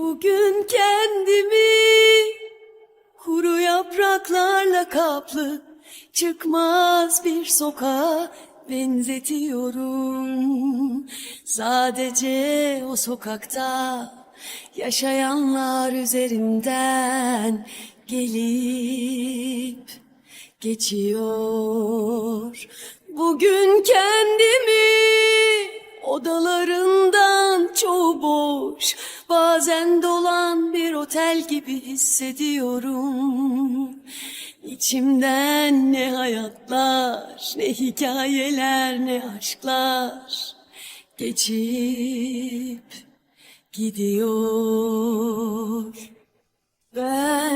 Bugün kendimi kuru yapraklarla kaplı çıkmaz bir sokağa benzetiyorum. Sadece o sokakta yaşayanlar üzerinden gelip geçiyor. Bugün kendimi odalarından çoğu boş, bazen dolan bir otel gibi hissediyorum. İçimden ne hayatlar, ne hikayeler, ne aşklar geçip gidiyor. Ben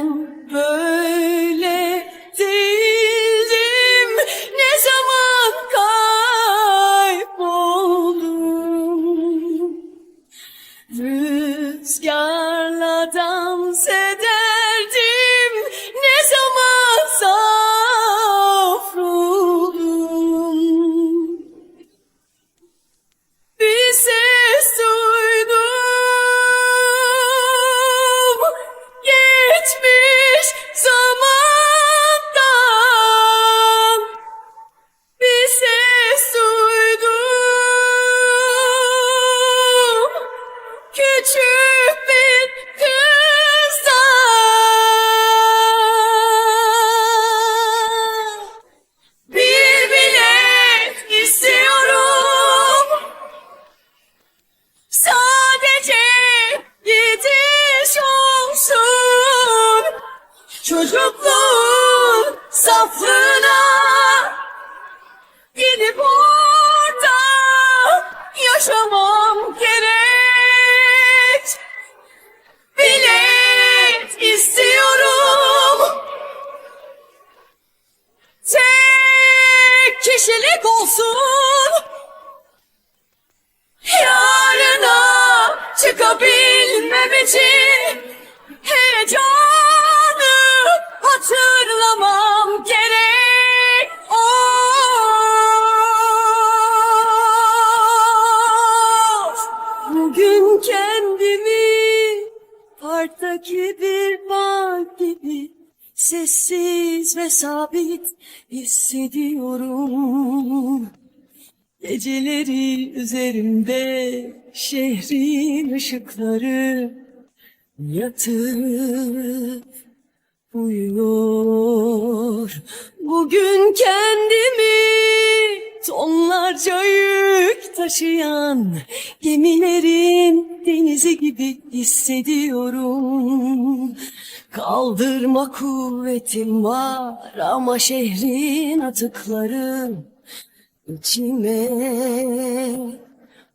Çocukluğun saflığına. Gidip orada yaşamam gerek sessiz ve sabit hissediyorum. Geceleri üzerimde şehrin ışıkları yatıp uyuyor. Bugün kendimi tonlarca yük taşıyan gemilerin denizi gibi hissediyorum. Kaldırma kuvvetim var ama şehrin atıkları içime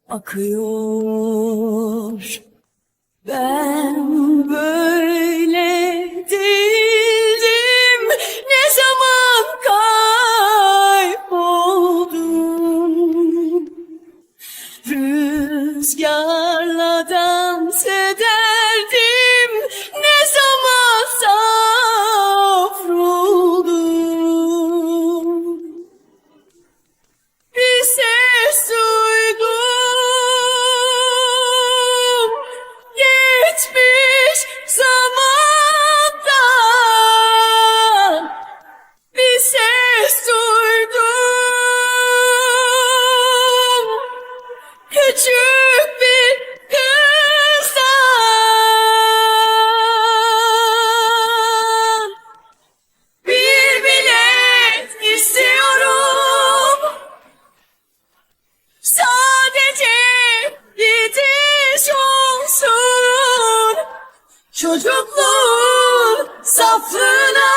akıyor. Ben böyle 欢乐的。Çocukluğun saflığına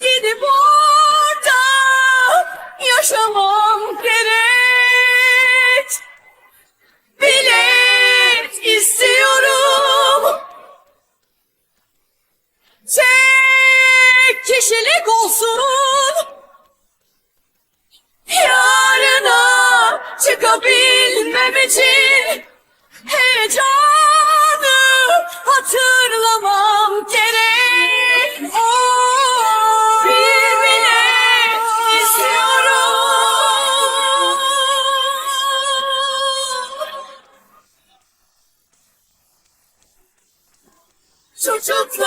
Gidip orada yaşamam gerek. Bilet istiyorum. Tek kişilik olsun Çok